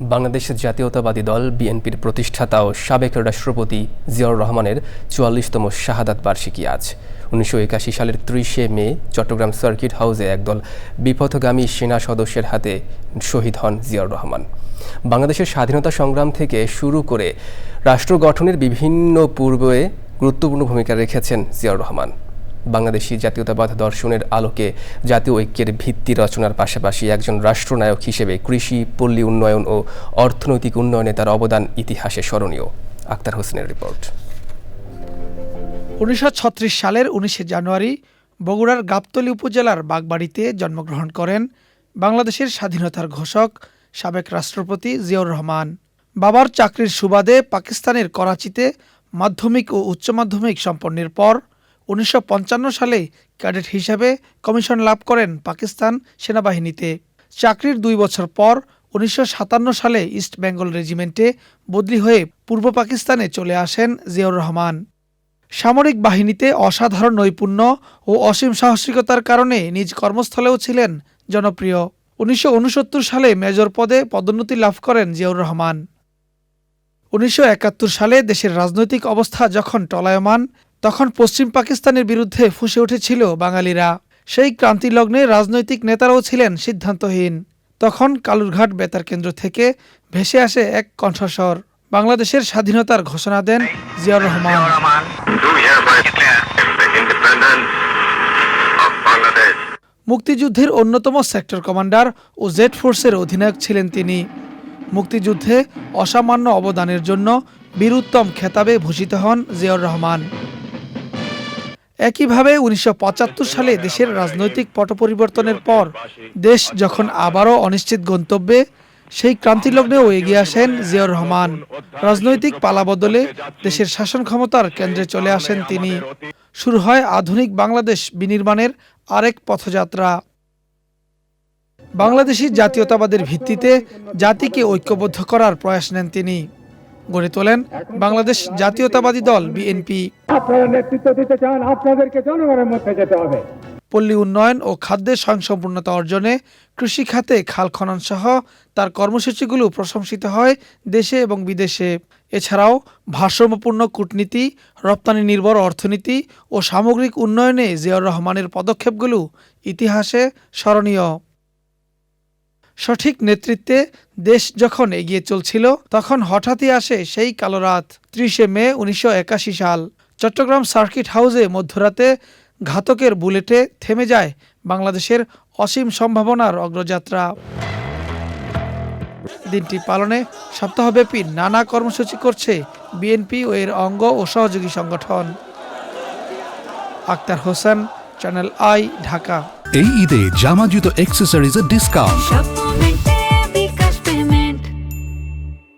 বাংলাদেশের জাতীয়তাবাদী দল বিএনপির প্রতিষ্ঠাতা ও সাবেক রাষ্ট্রপতি জিয়াউর রহমানের চুয়াল্লিশতম শাহাদাত বার্ষিকী আজ। উনিশশো একাশি সালের ত্রিশে মে চট্টগ্রাম সার্কিট হাউসে একদল বিপথগামী সেনা সদস্যের হাতে শহীদ হন জিয়াউর রহমান। বাংলাদেশের স্বাধীনতা সংগ্রাম থেকে শুরু করে রাষ্ট্র গঠনের বিভিন্ন পূর্বে গুরুত্বপূর্ণ ভূমিকা রেখেছেন জিয়াউর রহমান। বাংলাদেশি জাতীয়তাবাদ দর্শনের আলোকে জাতীয় ঐক্যের ভিত্তি রচনার পাশাপাশি একজন রাষ্ট্রনায়ক হিসেবে কৃষি, পল্লী উন্নয়ন ও অর্থনৈতিক উন্নয়নে তার অবদান ইতিহাসে স্মরণীয়। আক্তার হোসেনের রিপোর্ট। উনিশশো ছত্রিশ সালের উনিশে জানুয়ারি বগুড়ার গাবতলী উপজেলার বাগবাড়িতে জন্মগ্রহণ করেন বাংলাদেশের স্বাধীনতার ঘোষক, সাবেক রাষ্ট্রপতি জিয়াউর রহমান। বাবার চাকরির সুবাদে পাকিস্তানের করাচিতে মাধ্যমিক ও উচ্চ মাধ্যমিক সম্পন্নের পর উনিশশো পঞ্চান্ন সালে ক্যাডেট হিসাবে কমিশন লাভ করেন পাকিস্তান সেনাবাহিনীতে। চাকরির দুই বছর পর উনিশশো সাতান্ন সালে ইস্ট বেঙ্গল রেজিমেন্টে বদলি হয়ে পূর্ব পাকিস্তানে চলে আসেন জিয়াউর রহমান। সামরিক বাহিনীতে অসাধারণ নৈপুণ্য ও অসীম সাহসিকতার কারণে নিজ কর্মস্থলেও ছিলেন জনপ্রিয়। উনিশশো উনসত্তর সালে মেজর পদে পদোন্নতি লাভ করেন জিয়াউর রহমান। উনিশশো একাত্তর সালে দেশের রাজনৈতিক অবস্থা যখন টলায়মান তখন পশ্চিম পাকিস্তানের বিরুদ্ধে ফুসে উঠেছিল বাঙালিরা। সেই ক্রান্তি লগ্নে রাজনৈতিক নেতারাও ছিলেন সিদ্ধান্তহীন। তখন কালুরঘাট বেতার কেন্দ্র থেকে ভেসে আসে এক কণ্ঠস্বর। বাংলাদেশের স্বাধীনতার ঘোষণা দেন জিয়াউর রহমান. মুক্তিযুদ্ধের অন্যতম সেক্টর কমান্ডার ও জেড ফোর্সের অধিনায়ক ছিলেন তিনি। মুক্তিযুদ্ধে অসামান্য অবদানের জন্য বীরুত্তম খেতাবে ভূষিত হন জিয়াউর রহমান। একইভাবে উনিশশো পঁচাত্তর সালে দেশের রাজনৈতিক পট পরিবর্তনের পর দেশ যখন আবারও অনিশ্চিত গন্তব্যে, সেই ক্রান্তিলগ্নেও এগিয়ে আসেন জিয়াউর রহমান। রাজনৈতিক পালাবদলে দেশের শাসন ক্ষমতার কেন্দ্রে চলে আসেন তিনি। শুরু হয় আধুনিক বাংলাদেশ বিনির্মাণের আরেক পথযাত্রা। বাংলাদেশি জাতীয়তাবাদের ভিত্তিতে জাতিকে ঐক্যবদ্ধ করার প্রয়াস নেন তিনি। গড়ে তোলেন বাংলাদেশ জাতীয়তাবাদী দল বিএনপি। আপনারা নেতৃত্ব দিতে চান আপনাদেরকে জনগণের মধ্যে যেতে হবে। পল্লী উন্নয়ন ও খাদ্যের স্বয়ংসম্পূর্ণতা অর্জনে কৃষি খাতে খাল খনন সহ তার কর্মসূচিগুলো প্রশংসিত হয় দেশে এবং বিদেশে। এছাড়াও ভারসাম্যপূর্ণ কূটনীতি রপ্তানি নির্ভর অর্থনীতি ও সামগ্রিক উন্নয়নে জিয়াউর রহমানের পদক্ষেপগুলো ইতিহাসে স্মরণীয়। সঠিক নেতৃত্বে দেশ যখন এগিয়ে চলছিল, তখন হঠাৎই আসে সেই কালো রাত, ত্রিশে মে উনিশশো একাশি সাল। চট্টগ্রাম সার্কিট হাউসে মধ্যরাতে ঘাতকের বুলেটে থেমে যায় বাংলাদেশের অসীম সম্ভাবনার অগ্রযাত্রা। দিনটি পালনে সপ্তাহব্যাপী নানা কর্মসূচি করছে বিএনপি ও এর অঙ্গ ও সহযোগী সংগঠন। Akhtar Hossain, channel I, Dhaka. এই ঈদে জামা জুতো অ্যাক্সেসরিজের ডিসকাউন্ট momento.